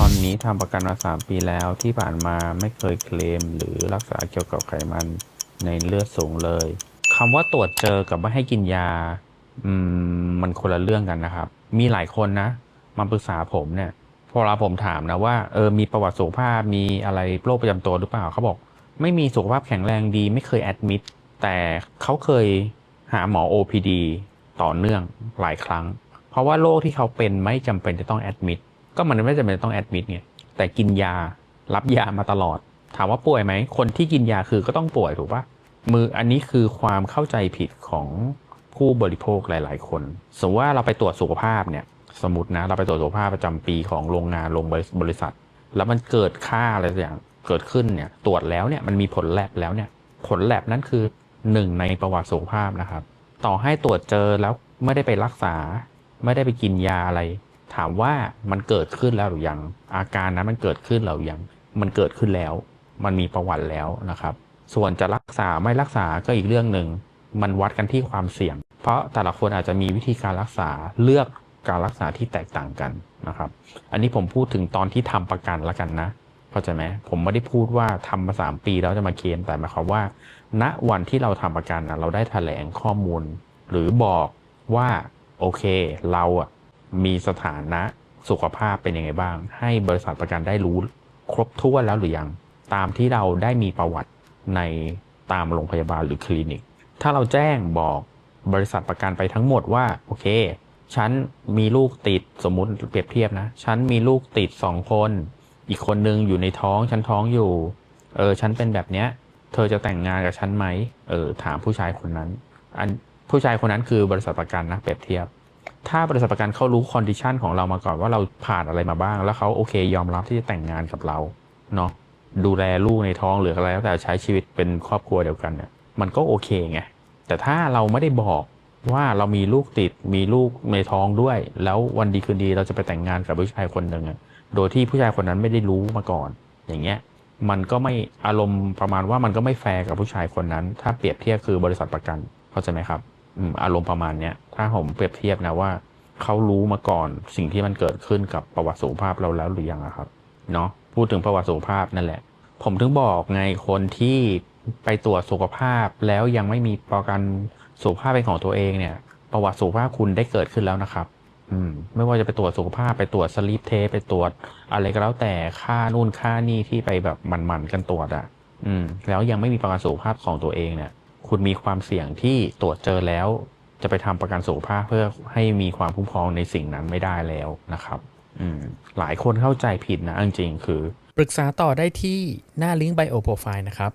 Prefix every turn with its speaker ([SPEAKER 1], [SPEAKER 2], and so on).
[SPEAKER 1] ตอนนี้ทำประกันมาสามปีแล้วที่ผ่านมาไม่เคยเคลม หรือรักษาเกี่ยวกับไขมันในเลือดสูงเลยคำว่าตรวจเจอกับไม่ให้กินยา อืมมันคนละเรื่องกันนะครับ มีหลายคนนะมาปรึกษาผมเนี่ยพอเราผมถามนะว่าเออมีประวัติสุขภาพมีอะไรโรคประจำตัวหรือเปล่าเขาบอก ไม่มีสุขภาพแข็งแรงดี ไม่เคยแอดมิดแต่เขาเคยหาหมอ OPD ต่อเนื่องหลายครั้ง เพราะว่าโรคที่เขาเป็นไม่จำเป็นจะต้องแอดมิด ก็มันไม่จำเป็นต้องแอดมิดไงแต่กินยารับยามาตลอด ถามว่าป่วยไหม คนที่กินยาคือก็ต้องป่วยถูกปะมืออันนี้คือความเข้าใจผิดของผู้บริโภคหลาย ๆ คน สมมติว่าเราไปตรวจสุขภาพเนี่ย สมมตินะเราไปตรวจสุขภาพประจำปีของโรงงานโรงบริษัท แล้วมันเกิดค่าอะไรอย่างเกิดขึ้นเนี่ยตรวจแล้วเนี่ยมันมีผลแลบแล้วเนี่ยผลแลบนั้นคือหนึ่งในประวัติสุขภาพนะครับ ต่อให้ตรวจเจอแล้วไม่ได้ไปรักษา ไม่ได้ไปกินยาอะไร ถามว่ามันเกิดขึ้นแล้วหรือยัง อาการนั้นมันเกิดขึ้นแล้วหรือยัง มันเกิดขึ้นแล้ว มันมีประวัติแล้วนะครับ ส่วนจะรักษาไม่รักษาก็อีกเรื่องหนึ่ง มันวัดกันที่ความเสี่ยง เพราะแต่ละคนอาจจะมีวิธีการรักษาเลือกการรักษาที่แตกต่างกันนะครับ อันนี้ผมพูดถึงตอนที่ทำประกันละกันนะเข้าใจไหมผมไม่ได้พูดว่าทำมาสามปีแล้วจะมาเคลมแต่หมายความว่า ณวันที่เราทำประกันนะเราได้แถลงข้อมูล หรือบอกว่าโอเค เราอะ มีสถานะสุขภาพเป็นยังไงบ้าง ให้บริษัทประกันได้รู้ครบถ้วนแล้วหรือยัง ตามที่เราได้มีประวัติในตามโรงพยาบาลหรือคลินิก ถ้าเราแจ้งบอกบริษัทประกันไปทั้งหมดว่าโอเค ฉันมีลูกติดสมมุติเปรียบเทียบนะ ฉันมีลูกติดสองคน อีกคนนึงอยู่ในท้อง ฉันท้องอยู่ เออ ฉันเป็นแบบเนี้ย เธอจะแต่งงานกับฉันไหม เออ ถามผู้ชายคนนั้น อันผู้ชายคนนั้นคือบริษัทประกันนะเปรียบเทียบ ถ้าบริษัทประกันเขารู้คอนดิชันของเรามาก่อนว่าเราผ่านอะไรมาบ้าง แล้วเขาโอเคยอมรับที่จะแต่งงานกับเราเนาะดูแลลูกในท้องหรืออะไรแล้วแต่ใช้ชีวิตเป็นครอบครัวเดียวกันเนี่ยมันก็โอเคไงแต่ถ้าเราไม่ได้บอกว่าเรามีลูกติดมีลูกในท้องด้วย แล้ววันดีคืนดีเราจะไปแต่งงานกับผู้ชายคนหนึ่งโดยที่ผู้ชายคนนั้นไม่ได้รู้มาก่อน อย่างเงี้ยมันก็ไม่อารมณ์ประมาณว่ามันก็ไม่แฟร์กับผู้ชายคนนั้น ถ้าเปรียบเทียบคือบริษัทประกันเข้าใจไหมครับอารมณ์ประมาณเนี้ย ถ้าผมเปรียบเทียบนะว่าเขารู้มาก่อนสิ่งที่มันเกิดขึ้นกับประวัติสุขภาพเราแล้วหรือยังอะครับเนาะพูดถึงประวัติสุขภาพนั่นแหละ ผมถึงบอกไงคนที่ไปตรวจสุขภาพแล้วยังไม่มีประกันสุขภาพเป็นของตัวเองเนี่ย ประวัติสุขภาพคุณได้เกิดขึ้นแล้วนะครับอืมไม่ว่าจะไปตรวจสุขภาพไปตรวจสลีปเทไปตรวจ อะไรก็แล้วแต่ค่านู่นค่านี่ที่ไปแบบหมันๆกันตรวจอะ อืม แล้วยังไม่มีประกันสุขภาพของตัวเองเนี่ย คุณมีความเสี่ยงที่ตรวจเจอแล้ว จะไปทำประกันสุขภาพเพื่อให้มีความคุ้มครองในสิ่งนั้นไม่ได้แล้วนะครับอืมหลายคนเข้าใจผิดนะจริงๆคือ
[SPEAKER 2] ปรึกษาต่อได้ที่หน้าลิงก์ไบโอโปรไฟล์นะครับ